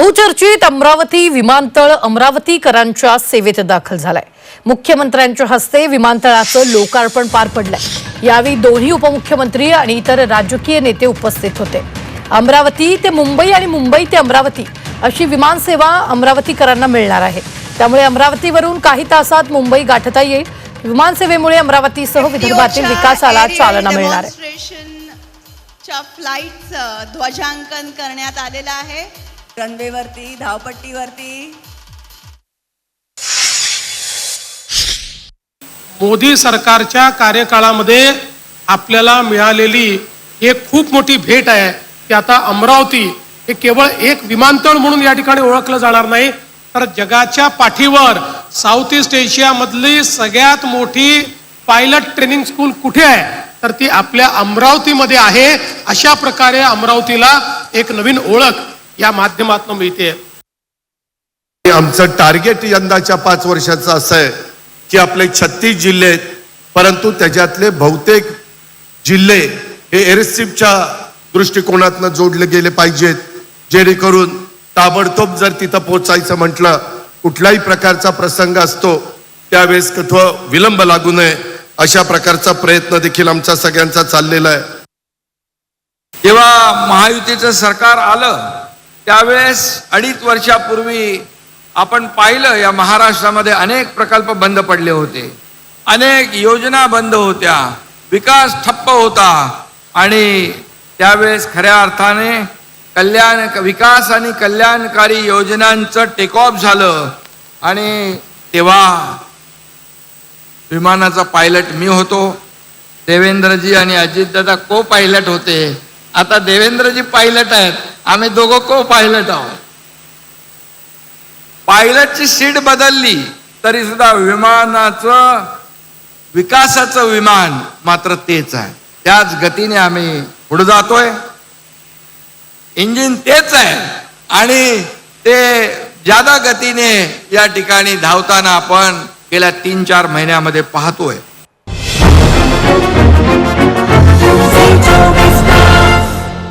बहुचर्चित अमरावती विमानतळ अमरावतीकरांच्या सेवेत दाखल झालाय. मुख्यमंत्र्यांच्या हस्ते विमानतळाचं लोकार्पण पार पडलंय. यावेळी दोन्ही उपमुख्यमंत्री आणि इतर राजकीय नेते उपस्थित होते. अमरावती ते मुंबई आणि मुंबई ते अमरावती अशी विमानसेवा अमरावतीकरांना मिळणार आहे. त्यामुळे अमरावतीवरून काही तासात मुंबई गाठता येईल. विमानसेवेमुळे अमरावतीसह विदर्भातील विकासाला चालना मिळणार आहे. फ्लाईटचं ध्वजांकन करण्यात आलेलं आहे. रनवेवरती धावपट्टीवरती. मोदी सरकारच्या कार्यकाळामध्ये आपल्याला मिळालेली एक खूप मोठी भेट आहे की आता अमरावती हे केवळ एक विमानतळ म्हणून या ठिकाणी ओळखलं जाणार नाही तर जगाच्या पाठीवर साऊथ ईस्ट एशियामधली सगळ्यात मोठी पायलट ट्रेनिंग स्कूल कुठे आहे? तर ती आपल्या अमरावतीमध्ये आहे. अशा प्रकारे अमरावतीला एक नवीन ओळख या माध्यमातून मिळते. आमचं टार्गेट यंदाच्या पाच वर्षाचं असं आहे की आपले छत्तीस जिल्हे आहेत. परंतु त्याच्यातले बहुतेक जिल्हे हे एअरस्ट्रीपच्या दृष्टिकोनातनं जोडले गेले पाहिजेत. जेणेकरून ताबडतोब जर तिथं पोचायचं म्हटलं कुठल्याही प्रकारचा प्रसंग असतो त्यावेळेस कुठं विलंब लागू नये अशा प्रकारचा प्रयत्न देखील आमचा सगळ्यांचा चाललेला आहे. जेव्हा महायुतीचं सरकार आलं त्यावेळेस अडीच वर्षापूर्वी आपण पाहिलं या महाराष्ट्रामध्ये अनेक प्रकल्प बंद पडले होते. अनेक योजना बंद होत्या. विकास ठप्प होता. आणि त्यावेळेस खऱ्या अर्थाने कल्याण विकास आणि कल्याणकारी योजनांचं टेकऑफ झालं. आणि तेव्हा विमानाचा पायलट मी होतो. देवेंद्रजी आणि अजितदादा को पायलट होते. आता देवेंद्रजी पायलट आहेत. आम्ही दोघं को पायलट आहोत. पायलटची सीट बदलली तरी सुद्धा विमानाचं विकासाचं विमान मात्र तेच आहे. त्याच गतीने आम्ही पुढे जातोय. इंजिन तेच आहे. आणि ते ज्यादा गतीने या ठिकाणी धावताना आपण गेल्या तीन चार महिन्यामध्ये पाहतोय.